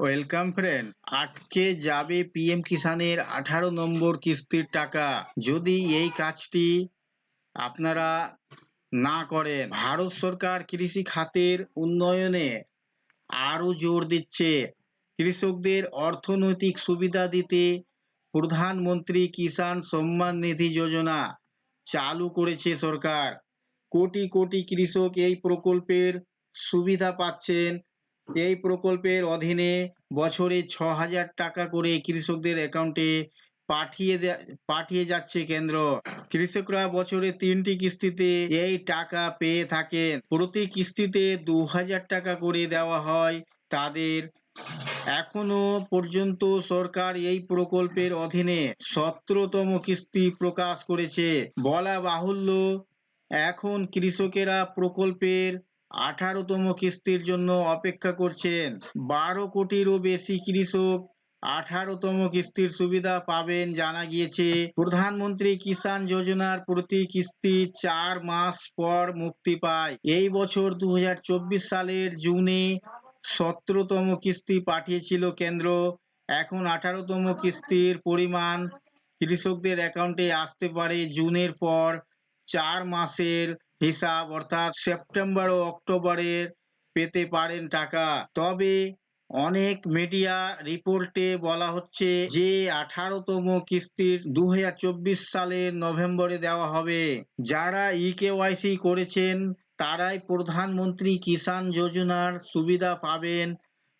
Welcome friend. আটকে যাবে PM কিষানের আঠারো নম্বর কিস্তির টাকা। যদি এই কাজটি আপনারা না করেন, ভারত সরকার কৃষি খাতের উন্নয়নে আরও জোর দিচ্ছে। কৃষকদের অর্থনৈতিক সুবিধা দিতে প্রধানমন্ত্রী কিষাণ সম্মান নিধি যোজনা চালু করেছে সরকার। কোটি কোটি কৃষক এই প্রকল্পের সুবিধা পাচ্ছেন। এই প্রকল্পের অধীনে বছরে ছ হাজার টাকা করে কৃষকদের অ্যাকাউন্টে পাঠিয়ে পাঠিয়ে যাচ্ছে কেন্দ্র। কৃষকরা বছরে তিনটি কিস্তিতে এই টাকা পেয়ে থাকেন। প্রতি কিস্তিতে দু হাজার টাকা করে দেওয়া হয় তাদের। এখনও পর্যন্ত সরকার এই প্রকল্পের অধীনে সতেরোতম কিস্তি প্রকাশ করেছে। বলা বাহুল্য, এখন কৃষকেরা প্রকল্পের আঠারোতম কিস্তির জন্য অপেক্ষা করছেন। বারো কোটিরও বেশি কৃষক আঠারোতম কিস্তির সুবিধা পাবেন জানা গিয়েছে। প্রধানমন্ত্রী কিষাণ যোজনার প্রতি কিস্তি চার মাস পর মুক্তি পায়। এই বছর দু হাজার চব্বিশ সালের জুনে সতেরোতম কিস্তি পাঠিয়েছিল কেন্দ্র। এখন আঠারোতম কিস্তির পরিমাণ কৃষকদের অ্যাকাউন্টে আসতে পারে জুনের পর চার মাসের হিসাব অর্থাৎ সেপ্টেম্বর ও অক্টোবরের পেতে পারেন টাকা। তবে অনেক মিডিয়া রিপোর্টে বলা হচ্ছে যে, আঠারোতম কিস্তির দু সালের নভেম্বরে দেওয়া হবে। যারা ই কেওয়াইসি করেছেন, তারাই প্রধানমন্ত্রী কিষাণ যোজনার সুবিধা পাবেন,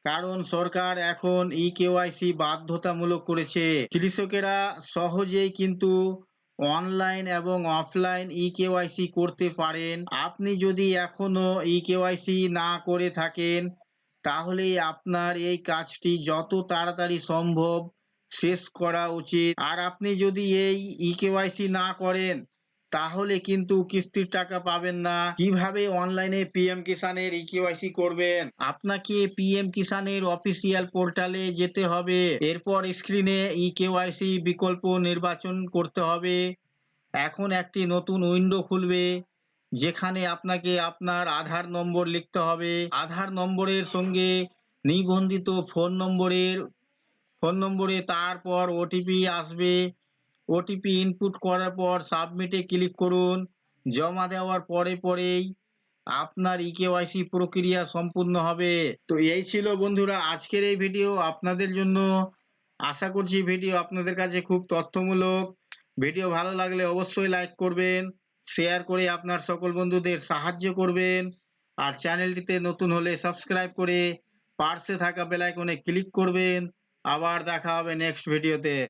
কারণ সরকার এখন ই কেওয়াইসি বাধ্যতামূলক করেছে। কৃষকেরা সহজেই কিন্তু অনলাইন এবং অফলাইন ই কেওয়াইসি করতে পারেন। আপনি যদি এখনও ই কেওয়াইসি না করে থাকেন তাহলে আপনার এই কাজটি যত তাড়াতাড়ি সম্ভব শেষ করা উচিত। আর আপনি যদি এই ই কেওয়াইসি না করেন তাহলে কিন্তু কিস্তির টাকা পাবেন না। কীভাবে অনলাইনে পিএম কিষানের ই কেওয়াইসি করবেন? আপনাকে পিএম কিষানের অফিসিয়াল পোর্টালে যেতে হবে। এরপর স্ক্রিনে ই কেওয়াইসি বিকল্প নির্বাচন করতে হবে। এখন একটি নতুন উইন্ডো খুলবে, যেখানে আপনাকে আপনার আধার নম্বর লিখতে হবে। আধার নম্বরের সঙ্গে নিবন্ধিত ফোন নম্বরের ফোন নম্বরে তারপর ওটিপি আসবে। ওটিপি ইনপুট করার পর সাবমিটে ক্লিক করুন। জমা দেওয়ার পরে পরেই আপনার ই কেওয়াইসি প্রক্রিয়া সম্পূর্ণ হবে। তো এই ছিল বন্ধুরা আজকের এই ভিডিও আপনাদের জন্য আশা করছি ভিডিও আপনাদের কাছে খুব তথ্যমূলক। ভিডিও ভালো লাগলে অবশ্যই লাইক করবেন শেয়ার করে আপনার সকল বন্ধুদের সাহায্য করবেন। আর চ্যানেলটিতে নতুন হলে সাবস্ক্রাইব করে পার্শ্বে থাকা বেল আইকনে ক্লিক করবেন। আবার দেখা হবে নেক্সট ভিডিওতে